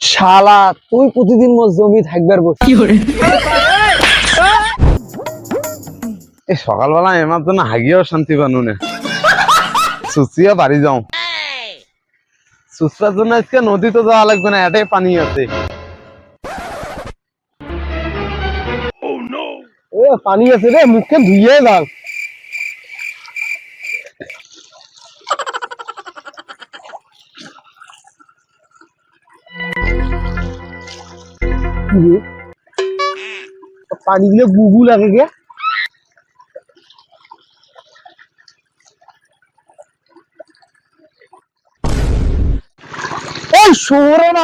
শালা তুই প্রতিদিন মোর জমি থাকবার বস এই সকালবেলা এমার জন্য হাগিয়েও শান্তি পানু না। সুচিয়া বাড়ি যাও। সুচরার জন্য আজকে নদীতে যাওয়া লাগবে না, এটাই পানি আছে। এ, পানি আছে রে, মুখে ধুইয়ে দাও। পানি গুলো বুবু লাগে গে। শহরে না